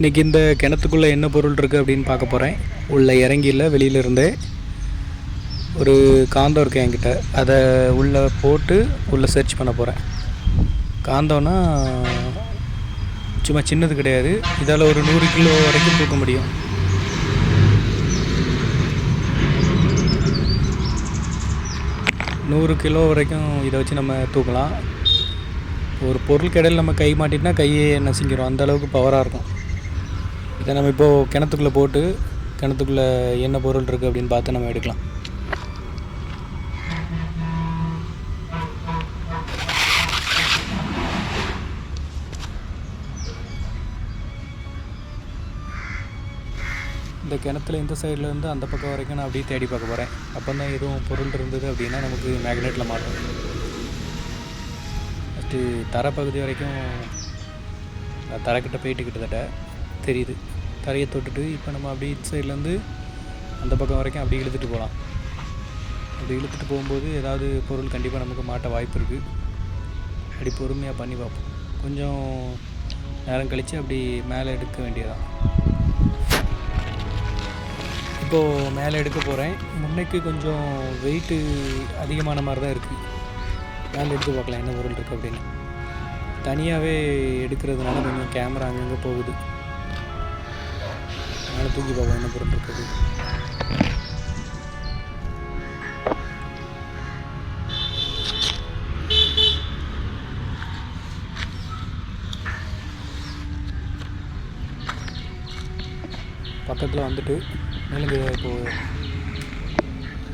இன்றைக்கி இந்த கிணத்துக்குள்ளே என்ன பொருள் இருக்குது அப்படின்னு பார்க்க போகிறேன் உள்ளே இறங்கியில் வெளியிலிருந்தே ஒரு காந்தம் இருக்குது என்கிட்ட. அதை உள்ளே போட்டு உள்ளே சர்ச் பண்ண போகிறேன் காந்தம்னா சும்மா சின்னது கிடையாது. இதால் ஒரு நூறு கிலோ வரைக்கும் தூக்க முடியும். நூறு கிலோ வரைக்கும் இதை வச்சு நம்ம தூக்கலாம். ஒரு பொருள் கடையில் நம்ம கை மாட்டிட்டுனா கையை நசிங்கிறோம் அந்த அளவுக்கு பவராக இருக்கும். இதை நம்ம இப்போது கிணத்துக்குள்ளே போட்டு கிணத்துக்குள்ளே என்ன பொருள் இருக்குது அப்படின்னு பார்த்து நம்ம எடுக்கலாம். இந்த கிணத்துல இந்த சைடில் இருந்து அந்த பக்கம் வரைக்கும் நான் அப்படியே தேடி பார்க்க போகிறேன் அப்போ தான் எதுவும் பொருள் இருந்தது அப்படின்னா நமக்கு மேக்னெட்டில் மாட்டோம். ஃபஸ்ட்டு தரை பகுதி வரைக்கும் தரக்கிட்ட போயிட்டு கிட்டத்தட்ட தெரியுது. தரையை தொட்டுட்டு இப்போ நம்ம அப்படியே இட் சைட்லேருந்து அந்த பக்கம் வரைக்கும் அப்படியே இழுத்துட்டு போகலாம். அப்படி இழுத்துட்டு போகும்போது ஏதாவது பொருள் கண்டிப்பாக நமக்கு மாட்ட வாய்ப்பு இருக்குது அப்படி பொறுமையாக பண்ணி பார்ப்போம். கொஞ்சம் நேரம் கழித்து அப்படி மேலே எடுக்க வேண்டியதான் இப்போது மேலே எடுக்க போகிறேன் முன்னைக்கு கொஞ்சம் வெயிட்டு அதிகமான மாதிரி தான் இருக்குது மேலே எடுத்து பார்க்கலாம் என்ன பொருள் இருக்குது அப்படின்னு. தனியாகவே எடுக்கிறதுனால கொஞ்சம் கேமரா அங்கங்கே போகுது. மேலே தூக்கி பார்ப்போம் என்ன பொருள் இருக்குது. பக்கத்தில் வந்துட்டு மேலும் இப்போது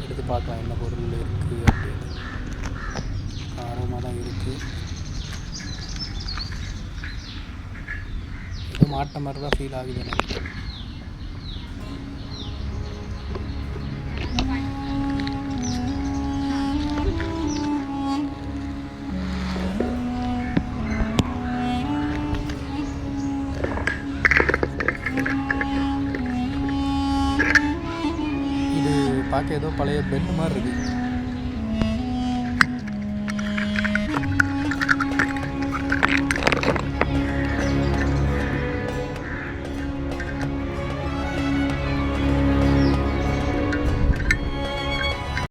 எடுத்து பார்க்கலாம் என்ன பொருள் இருக்குது அப்படின்னு ஆர்வமாக தான் இருக்குது ஏதோ மாட்ட மாதிரி தான் ஃபீல் ஆகுது எனக்கு. பார்க்க ஏதோ பழைய பெட் மாதிரி இருக்குது